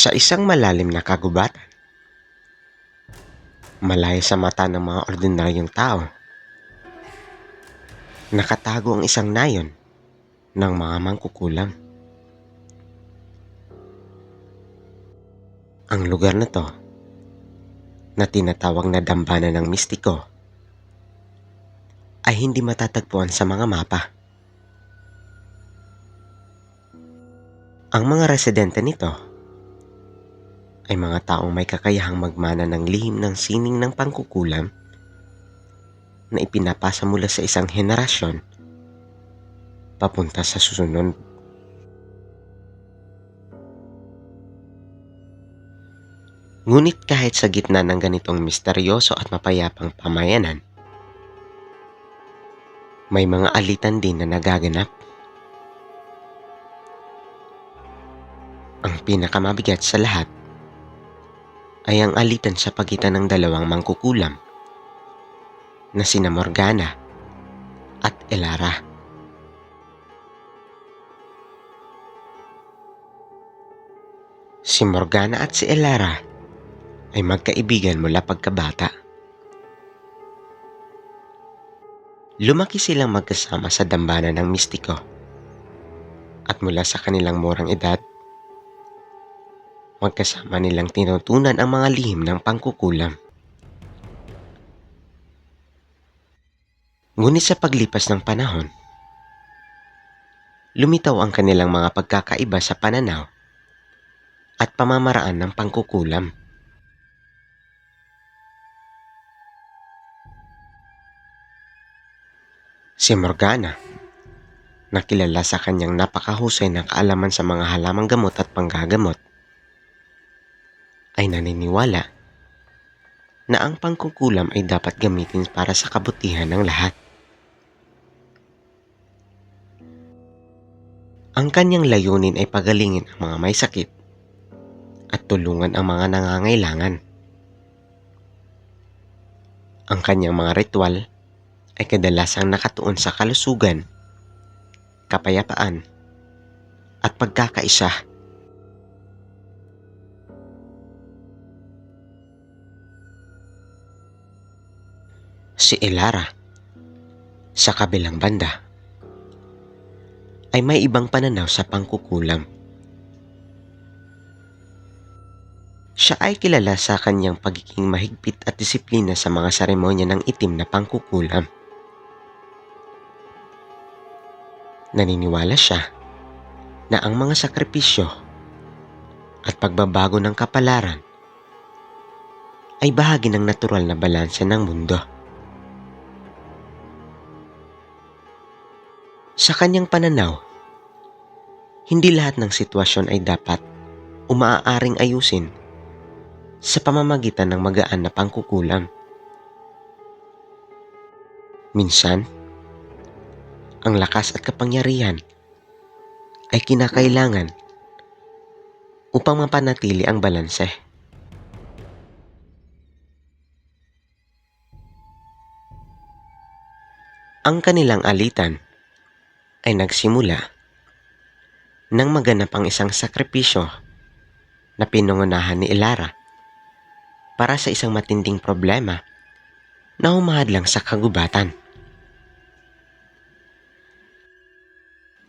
Sa isang malalim na kagubatan, malayo sa mata ng mga ordinaryong tao, nakatago ang isang nayon ng mga mangkukulam. Ang lugar na to, na tinatawag na dambana ng mistiko, ay hindi matatagpuan sa mga mapa. Ang mga residente nito ay mga taong may kakayahang magmana ng lihim ng sining ng pangkukulam na ipinapasa mula sa isang henerasyon papunta sa susunod. Ngunit kahit sa gitna ng ganitong misteryoso at mapayapang pamayanan, may mga alitan din na nagaganap. Ang pinakamabigat sa lahat ay ang alitan sa pagitan ng dalawang mangkukulam na sina Morgana at Elara. Si Morgana at si Elara ay magkaibigan mula pagkabata. Lumaki silang magkasama sa dambana ng mistiko. At mula sa kanilang murang edad, magkasama nilang tinutunan ang mga lihim ng pangkukulam. Ngunit sa paglipas ng panahon, lumitaw ang kanilang mga pagkakaiba sa pananaw at pamamaraan ng pangkukulam. Si Morgana, nakilala sa kanyang napakahusay ng kaalaman sa mga halamang gamot at panggagamot, ay naniniwala na ang pangkukulam ay dapat gamitin para sa kabutihan ng lahat. Ang kanyang layunin ay pagalingin ang mga may sakit at tulungan ang mga nangangailangan. Ang kanyang mga ritual ay kadalasang nakatuon sa kalusugan, kapayapaan, at pagkakaisa. Si Elara, sa kabilang banda, ay may ibang pananaw sa pangkukulam. Siya ay kilala sa kanyang pagiging mahigpit at disiplina sa mga seremonya ng itim na pangkukulam. Naniniwala siya na ang mga sakripisyo at pagbabago ng kapalaran ay bahagi ng natural na balanse ng mundo. Sa kanyang pananaw, hindi lahat ng sitwasyon ay dapat umaaaring ayusin sa pamamagitan ng magaan na pangkukulam. Minsan, ang lakas at kapangyarihan ay kinakailangan upang mapanatili ang balanse. Ang kanilang alitan ay nagsimula nang maganap ang isang sakripisyo na pinungunahan ni Ilara para sa isang matinding problema na humahadlang sa kagubatan.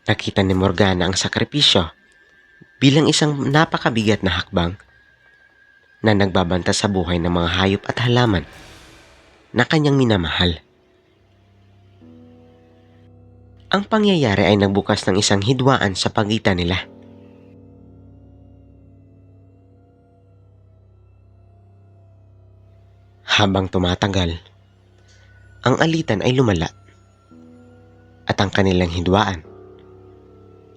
Nakita ni Morgana ang sakripisyo bilang isang napakabigat na hakbang na nagbabanta sa buhay ng mga hayop at halaman na kanyang minamahal. Ang pangyayari ay nagbukas ng isang hidwaan sa pagitan nila. Habang tumatagal, ang alitan ay lumala at ang kanilang hidwaan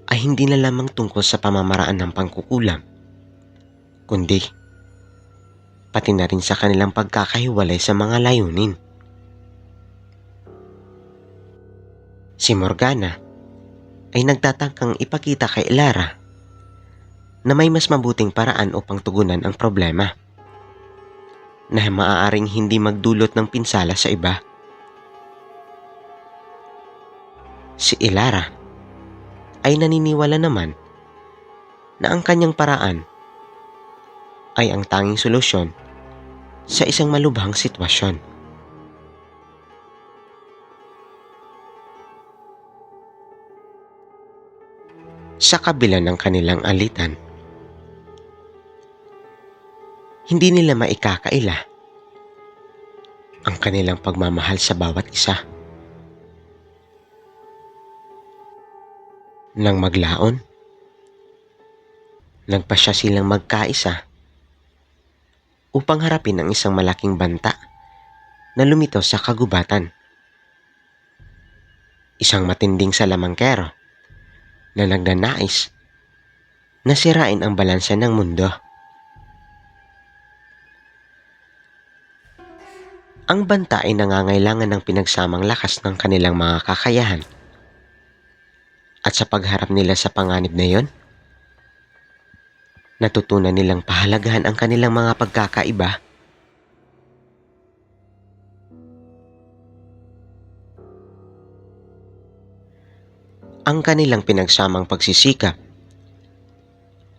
ay hindi na lamang tungkol sa pamamaraan ng pangkukulam, kundi pati na rin sa kanilang pagkakahiwalay sa mga layunin. Si Morgana ay nagtatangkang ipakita kay Lara na may mas mabuting paraan upang tugunan ang problema na maaaring hindi magdulot ng pinsala sa iba. Si Ilara ay naniniwala naman na ang kanyang paraan ay ang tanging solusyon sa isang malubhang sitwasyon. Sa kabila ng kanilang alitan, hindi nila maikakaila ang kanilang pagmamahal sa bawat isa. Nang maglaon, nagpasya silang magkaisa upang harapin ang isang malaking banta na lumitaw sa kagubatan. Isang matinding salamangkero na nagnanais na sirain ang balansa ng mundo. Ang banta ay nangangailangan ng pinagsamang lakas ng kanilang mga kakayahan. At sa pagharap nila sa panganib na yon, natutunan nilang pahalagahan ang kanilang mga pagkakaiba. Ang kanilang pinagsamang pagsisikap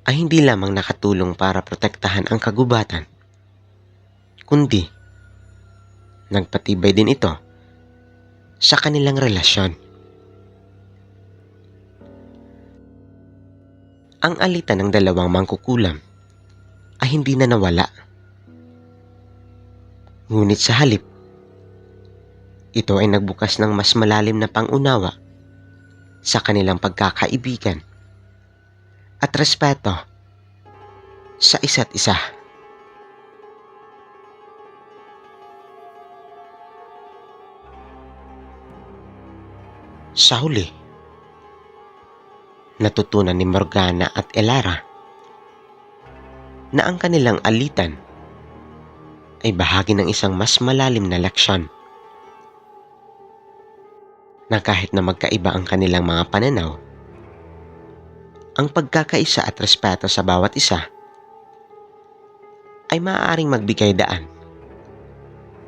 ay hindi lamang nakatulong para protektahan ang kagubatan, kundi nagpatibay din ito sa kanilang relasyon. Ang alitan ng dalawang mangkukulam ay hindi na nawala. Ngunit sa halip, ito ay nagbukas ng mas malalim na pangunawa sa kanilang pagkakaibigan at respeto sa isa't isa. Sa huli, natutunan ni Morgana at Elara na ang kanilang alitan ay bahagi ng isang mas malalim na leksyon na kahit na magkaiba ang kanilang mga pananaw, ang pagkakaisa at respeto sa bawat isa ay maaaring magbigay daan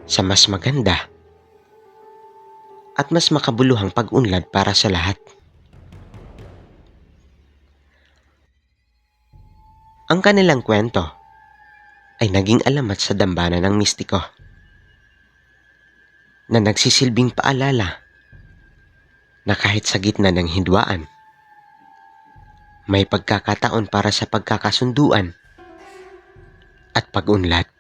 sa mas maganda at mas makabuluhang pag-unlad para sa lahat. Ang kanilang kwento ay naging alamat sa dambana ng mistiko na nagsisilbing paalala na kahit sa gitna ng hidwaan, may pagkakataon para sa pagkakasunduan at pag-unlad.